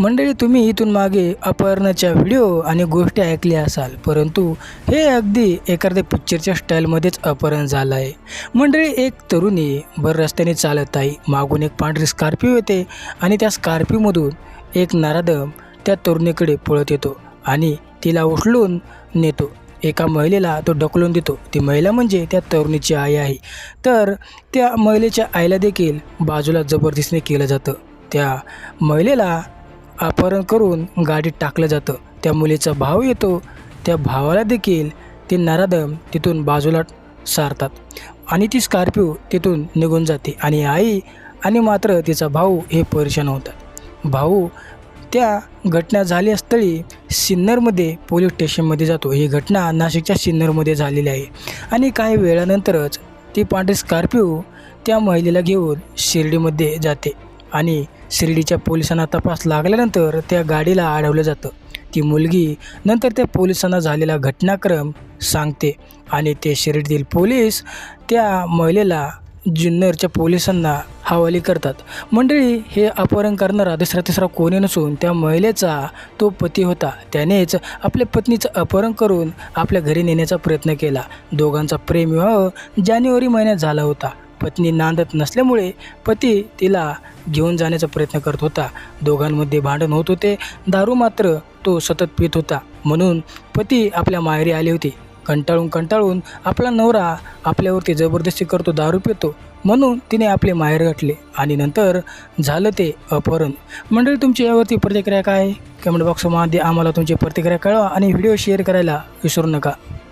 मंडळी तुम्ही इथून मागे अपहरणाच्या व्हिडिओ आणि गोष्टी ऐकल्या असाल परंतु हे अगदी एखाद्या पिक्चरच्या स्टाईलमध्येच अपहरण झालं आहे मंडळी एक तरुणी भर रस्त्याने चालत आहे मागून एक पांढरी स्कॉर्पिओ येते आणि त्या स्कॉर्पिओमधून एक नारादम त्या तरुणीकडे पळत येतो आणि तिला उचलून नेतो. एका महिलेला तो ढकलून देतो. ती महिला म्हणजे त्या तरुणीची आई आहे. तर त्या महिलेच्या आईला देखील बाजूला जबरदस्तीने केलं जातं. त्या महिलेला अपहरण करून गाडीत टाकलं जातं. त्या मुलीचा भाव येतो. त्या भावाला देखील ते नराधम तिथून बाजूला सारतात. आणि ती स्कॉर्पिओ तिथून निघून जाते. आणि आई आणि मात्र तिचा भाऊ हे परेशान होतात. भाऊ त्या घटना झाली स्थळी सिन्नरमध्ये पोलीस स्टेशनमध्ये जातो. ही घटना नाशिकच्या सिन्नरमध्ये झालेली आहे. आणि काही वेळानंतरच ती पांढरी स्कॉर्पिओ त्या महिलेला घेऊन शिर्डीमध्ये जाते. आणि शिर्डीच्या पोलिसांना तपास लागल्यानंतर त्या गाडीला अडवलं जातं. ती मुलगी नंतर त्या पोलिसांना झालेला घटनाक्रम सांगते आणि ते शिर्डीतील पोलीस त्या महिलेला जुन्नरच्या पोलिसांना हवाली करतात. मंडळी हे अपहरण करणारा दुसरा तिसरा कोणी नसून त्या महिलेचा तो पती होता. त्यानेच आपल्या पत्नीचं अपहरण करून आपल्या घरी नेण्याचा प्रयत्न केला. दोघांचा प्रेमविवाह जानेवारी महिन्यात झाला होता. पत्नी नांदत नसल्यामुळे पती तिला घेऊन जाण्याचा प्रयत्न करत होता. दोघांमध्ये भांडण होत होते. दारू मात्र तो सतत पित होता. म्हणून पती आपल्या माहेरी आली होती. कंटाळून कंटाळून आपला नवरा आपल्यावरती जबरदस्ती करतो दारू पितो. म्हणून तिने आपले माहेर गाठले आणि नंतर झालं ते अपहरण. मंडळी तुमची यावरती प्रतिक्रिया काय? आहे कमेंट बॉक्समध्ये आम्हाला तुमची प्रतिक्रिया कळवा आणि व्हिडिओ शेअर करायला विसरू नका.